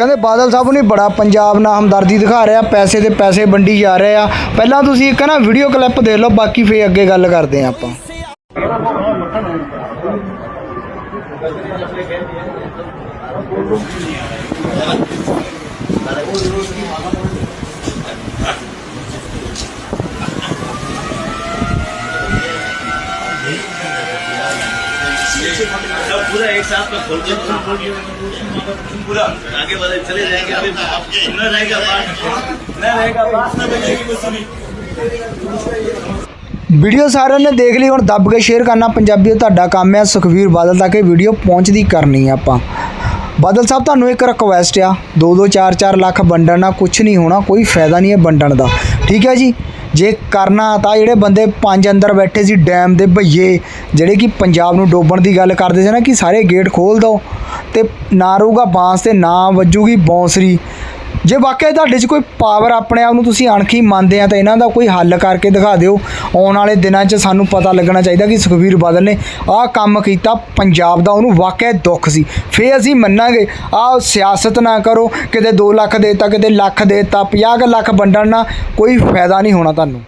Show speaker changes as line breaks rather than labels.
ਕਹਿੰਦੇ ਬਾਦਲ ਸਾਹਿਬ ਨੇ ਬੜਾ ਪੰਜਾਬ ਨਾਲ ਹਮਦਰਦੀ ਦਿਖਾ ਰਿਹਾ, ਪੈਸੇ ਦੇ ਪੈਸੇ ਵੰਡੀ ਜਾ ਰਹੇ ਆ। ਪਹਿਲਾਂ ਤੁਸੀਂ ਇੱਕ ਨਾ ਵੀਡੀਓ ਕਲਿੱਪ ਦੇਖ ਲਓ, ਬਾਕੀ ਫੇਰ ਅੱਗੇ ਗੱਲ ਕਰਦੇ ਆ ਆਪਾਂ।
सब पूरा एक साथ में खोल के पूरा आगे वाले चले जाएंगे अभी न रहेगा बात न रहेगा बात न बचेगी कुछ नहीं
ਵੀਡੀਓ ਸਾਰਿਆਂ ਨੇ ਦੇਖ ਲਈ ਹੁਣ ਦੱਬ ਕੇ ਸ਼ੇਅਰ ਕਰਨਾ ਪੰਜਾਬੀ ਤੁਹਾਡਾ ਕੰਮ ਹੈ ਸੁਖਵੀਰ ਬਾਦਲ ਤੱਕ ਇਹ ਵੀਡੀਓ ਪਹੁੰਚਦੀ ਕਰਨੀ ਆ ਆਪਾਂ ਬਾਦਲ ਸਾਹਿਬ ਤੁਹਾਨੂੰ ਇੱਕ ਰਿਕਵੈਸਟ ਆ 2-2 4-4 ਲੱਖ ਵੰਡਣ ਨਾਲ ਕੁਝ ਨਹੀਂ ਹੋਣਾ ਕੋਈ ਫਾਇਦਾ ਨਹੀਂ ਹੈ ਵੰਡਣ ਦਾ ਠੀਕ ਹੈ ਜੀ ਜੇ ਕਰਨਾ ਤਾਂ ਜਿਹੜੇ ਬੰਦੇ ਪੰਜ ਅੰਦਰ ਬੈਠੇ ਸੀ ਡੈਮ ਦੇ ਭਈਏ, ਜਿਹੜੇ ਕਿ ਪੰਜਾਬ ਨੂੰ ਡੋਬਣ ਦੀ ਗੱਲ ਕਰਦੇ ਸੀ ਨਾ ਕਿ ਸਾਰੇ ਗੇਟ ਖੋਲ ਦਿਓ ਤੇ ਨਾ ਰਹੂਗਾ ਬਾਂਸ ਤੇ ਨਾ ਵੱਜੂਗੀ ਬੌਂਸਰੀ। ਜੇ ਵਾਕਿਆ ਤੁਹਾਡੇ 'ਚ ਕੋਈ ਪਾਵਰ ਆਪਣੇ ਆਪ ਨੂੰ ਤੁਸੀਂ ਅਣਖੀ ਮੰਨਦੇ ਆ ਤਾਂ ਇਹਨਾਂ ਦਾ ਕੋਈ ਹੱਲ ਕਰਕੇ ਦਿਖਾ ਦਿਓ। ਆਉਣ ਵਾਲੇ ਦਿਨਾਂ 'ਚ ਸਾਨੂੰ ਪਤਾ ਲੱਗਣਾ ਚਾਹੀਦਾ ਕਿ ਸੁਖਬੀਰ ਬਾਦਲ ਨੇ ਆਹ ਕੰਮ ਕੀਤਾ, ਪੰਜਾਬ ਦਾ ਉਹਨੂੰ ਵਾਕਿਆ ਦੁੱਖ ਸੀ। ਫੇਰ ਅਸੀਂ ਮੰਨਾਂਗੇ, ਆਹ ਸਿਆਸਤ ਨਾ ਕਰੋ, ਕਿਤੇ 2 ਲੱਖ ਦੇਤਾ, ਕਿਤੇ ਲੱਖ ਦੇਤਾ 50 ਕੁ ਲੱਖ ਵੰਡਣ ਨਾਲ ਕੋਈ ਫਾਇਦਾ ਨਹੀਂ ਹੋਣਾ ਤੁਹਾਨੂੰ।